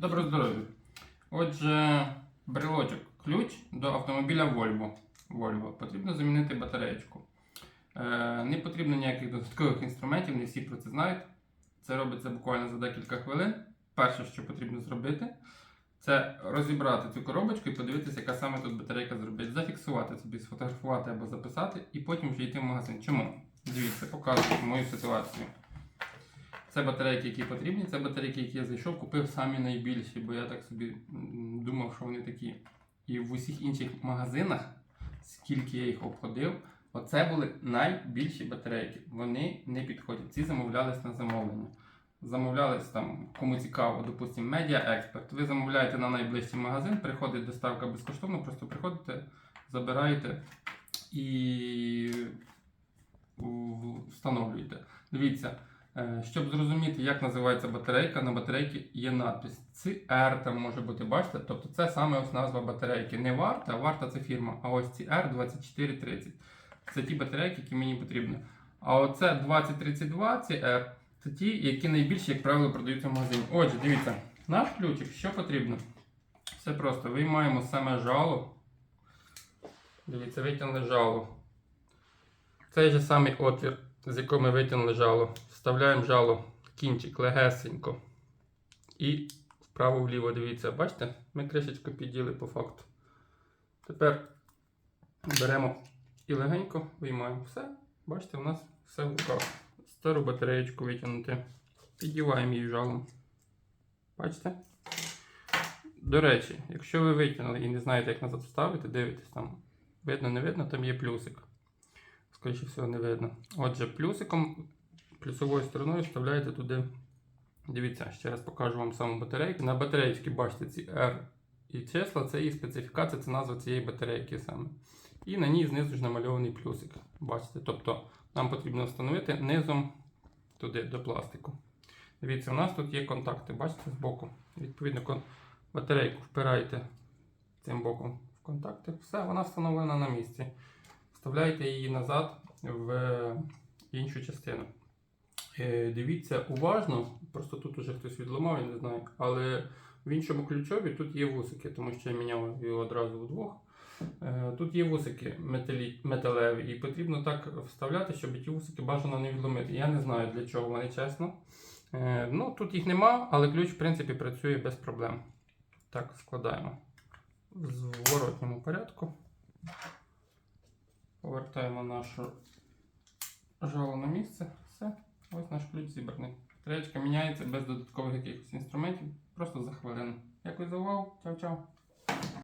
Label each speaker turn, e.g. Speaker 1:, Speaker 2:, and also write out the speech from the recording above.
Speaker 1: Доброго здоров'я. Отже, брелочок, ключ до автомобіля Volvo. Volvo. Потрібно замінити батареєчку. Е, не потрібно ніяких додаткових інструментів, не всі про це знають. Це робиться буквально за декілька хвилин. Перше, що потрібно зробити, це розібрати цю коробочку і подивитися, яка саме тут батарейка зробить. Зафіксувати собі, сфотографувати або записати, і потім вже йти в магазин. Чому? Дивіться, показую мою ситуацію. Це батарейки, які потрібні, це батарейки, які я зайшов, купив самі найбільші, бо я так собі думав, що вони такі. І в усіх інших магазинах, скільки я їх обходив, оце були найбільші батарейки. Вони не підходять. Ці замовлялись на замовлення. Замовлялись там, кому цікаво, допустимо, Expert. Ви замовляєте на найближчий магазин, приходить доставка безкоштовно, просто приходите, забираєте і встановлюєте. Дивіться, щоб зрозуміти, як називається батарейка, на батарейці є надпис. CR там може бути, бачите? Тобто це саме ось назва батарейки. Не варта, варта це фірма, а ось CR2430. Це ті батарейки, які мені потрібні. А оце 2032 CR це ті, які найбільше, як правило, продаються в магазині. Отже, дивіться, наш ключик, що потрібно? Все просто. Виймаємо саме жало. Дивіться, витягнули жало. Цей же самий отвір, з якого ми витягнули жало. Вставляємо жало кінчик легесенько. І вправо-вліво, дивіться, бачите? Ми кришечку підділи по факту. Тепер беремо і легенько виймаємо все. Бачите, у нас все в руках. Стару батареєчку витягнути. Піддіваємо її жалом. Бачите? До речі, якщо ви витягнули і не знаєте, як назад вставити, дивитесь там. Видно, не видно, там є плюсик. Скоріше всього, не видно. Отже, плюсиком, плюсовою стороною вставляєте туди. Дивіться, ще раз покажу вам саму батарейку. На батареєчці бачите ці R і числа, це її специфікація, це назва цієї батарейки саме. І на ній знизу ж намальований плюсик. Бачите? Тобто нам потрібно встановити низом туди до пластику. Дивіться, у нас тут є контакти, бачите, збоку. Відповідно, батарейку впираєте цим боком в контакти. Все, вона встановлена на місці. Вставляєте її назад в іншу частину. Е, Дивіться уважно, просто тут уже хтось відламав, я не знаю. Але в іншому ключові тут є вусики, тому що я міняв його одразу вдвох. Е, Тут є вусики металеві, і потрібно так вставляти, щоб ті вусики бажано не відломити. Я не знаю для чого вони, чесно. Е, Ну, тут їх нема, але ключ, в принципі, працює без проблем. Так, складаємо в зворотньому порядку. Повертаємо нашу жало на місце. Все. Ось наш ключ зібраний. Тречка міняється без додаткових якихось інструментів, просто за хвилину. Дякую за увагу. Чао-чао.